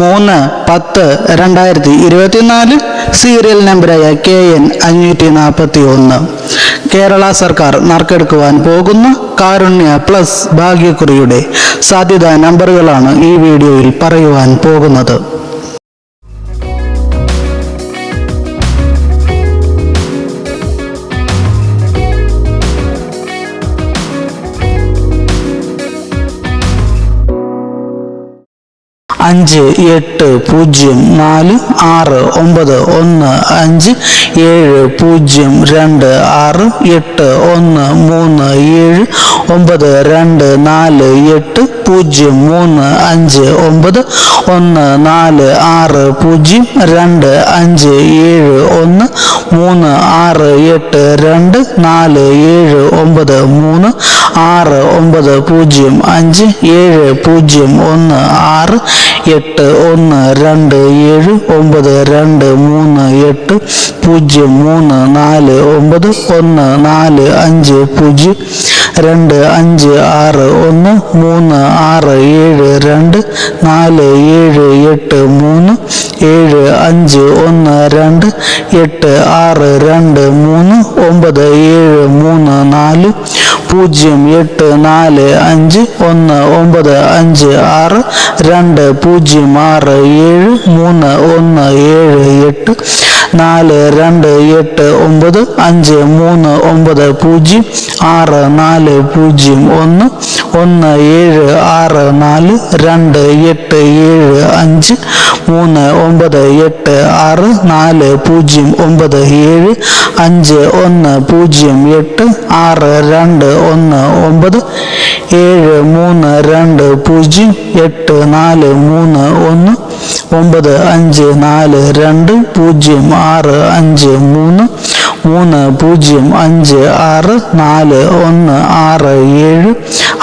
മൂന്ന് പത്ത് രണ്ടായിരത്തി ഇരുപത്തിനാല് സീരിയൽ നമ്പറായ കെ എൻ അഞ്ഞൂറ്റി നാൽപ്പത്തി ഒന്ന് കേരള സർക്കാർ നറുക്കെടുക്കുവാൻ പോകുന്ന കാരുണ്യ പ്ലസ് ഭാഗ്യക്കുറിയുടെ സാധ്യതാ നമ്പറുകളാണ് ഈ വീഡിയോയിൽ പറയുവാൻ പോകുന്നത്. അഞ്ച് എട്ട് പൂജ്യം നാല് ആറ് ഒമ്പത് ഒന്ന് അഞ്ച് ഏഴ് പൂജ്യം രണ്ട് ആറ് എട്ട് ഒന്ന് മൂന്ന് ഏഴ് ഒമ്പത് രണ്ട് നാല് എട്ട് പൂജ്യം മൂന്ന് അഞ്ച് ഒമ്പത് ഒന്ന് നാല് ആറ് പൂജ്യം രണ്ട് അഞ്ച് ഏഴ് ഒന്ന് മൂന്ന് ആറ് എട്ട് രണ്ട് നാല് ഏഴ് ഒമ്പത് മൂന്ന് ആറ് ഒമ്പത് പൂജ്യം അഞ്ച് ഏഴ് പൂജ്യം ഒന്ന് ആറ് എട്ട് ഒന്ന് രണ്ട് ഏഴ് ഒമ്പത് രണ്ട് മൂന്ന് എട്ട് പൂജ്യം മൂന്ന് നാല് ഒമ്പത് ഒന്ന് നാല് അഞ്ച് പൂജ്യം രണ്ട് അഞ്ച് ആറ് ഒന്ന് മൂന്ന് ആറ് ഏഴ് രണ്ട് നാല് ഏഴ് എട്ട് മൂന്ന് ഏഴ് അഞ്ച് ഒന്ന് രണ്ട് എട്ട് ആറ് രണ്ട് മൂന്ന് ഒമ്പത് ഏഴ് നാല് പൂജ്യം എട്ട് നാല് അഞ്ച് ഒന്ന് ഒമ്പത് അഞ്ച് ആറ് രണ്ട് പൂജ്യം ആറ് ഏഴ് മൂന്ന് ഒന്ന് ഏഴ് എട്ട് നാല് രണ്ട് എട്ട് ഒമ്പത് അഞ്ച് മൂന്ന് ഒമ്പത് പൂജ്യം ആറ് നാല് പൂജ്യം ഒന്ന് ഒന്ന് ഏഴ് ആറ് നാല് രണ്ട് എട്ട് ഏഴ് അഞ്ച് മൂന്ന് ഒമ്പത് എട്ട് ആറ് നാല് പൂജ്യം ഒമ്പത് ഏഴ് അഞ്ച് ഒന്ന് പൂജ്യം എട്ട് ആറ് രണ്ട് ഒന്ന് ഒമ്പത് ഏഴ് മൂന്ന് രണ്ട് പൂജ്യം എട്ട് നാല് മൂന്ന് ഒന്ന് ഒമ്പത് അഞ്ച് നാല് രണ്ട് പൂജ്യം ആറ് അഞ്ച് മൂന്ന് മൂന്ന് പൂജ്യം അഞ്ച് ആറ് നാല് ഒന്ന് ആറ് ഏഴ്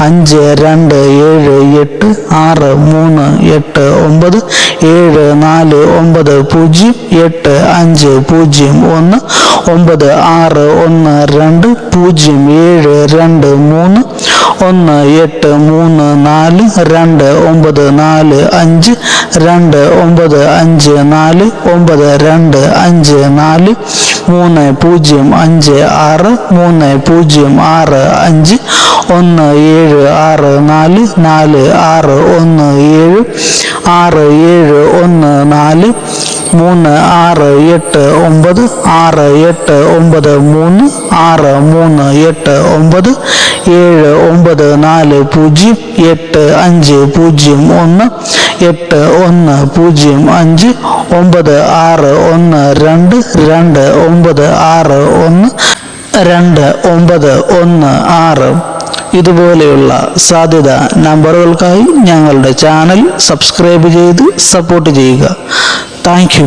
അഞ്ച് രണ്ട് ഏഴ് എട്ട് ആറ് മൂന്ന് എട്ട് ഒമ്പത് ഏഴ് നാല് ഒമ്പത് പൂജ്യം എട്ട് അഞ്ച് പൂജ്യം ഒന്ന് ഒമ്പത് ആറ് ഒന്ന് രണ്ട് പൂജ്യം ഏഴ് രണ്ട് മൂന്ന് ഒന്ന് എട്ട് മൂന്ന് നാല് രണ്ട് ഒമ്പത് നാല് അഞ്ച് രണ്ട് ഒമ്പത് അഞ്ച് നാല് ഒമ്പത് രണ്ട് അഞ്ച് നാല് മൂന്ന് പൂജ്യം അഞ്ച് ആറ് മൂന്ന് പൂജ്യം ആറ് അഞ്ച് ഒന്ന് ഏഴ് ആറ് നാല് നാല് ആറ് ഒന്ന് ഏഴ് ആറ് ഏഴ് ഒന്ന് നാല് മൂന്ന് ആറ് എട്ട് ഒമ്പത് ആറ് എട്ട് ഒമ്പത് മൂന്ന് ആറ് മൂന്ന് എട്ട് ഒമ്പത് ഏഴ് ഒമ്പത് നാല് പൂജ്യം എട്ട് അഞ്ച് പൂജ്യം ഒന്ന് എട്ട് ഒന്ന് പൂജ്യം അഞ്ച് ഒമ്പത് ആറ് ഒന്ന് രണ്ട് രണ്ട് ഒമ്പത് ആറ് ഒന്ന് രണ്ട് ഒമ്പത് ഒന്ന് ആറ്. ഇതുപോലെയുള്ള സാധ്യത നമ്പറുകൾക്കായി ഞങ്ങളുടെ ചാനൽ സബ്സ്ക്രൈബ് ചെയ്ത് സപ്പോർട്ട് ചെയ്യുക. താങ്ക്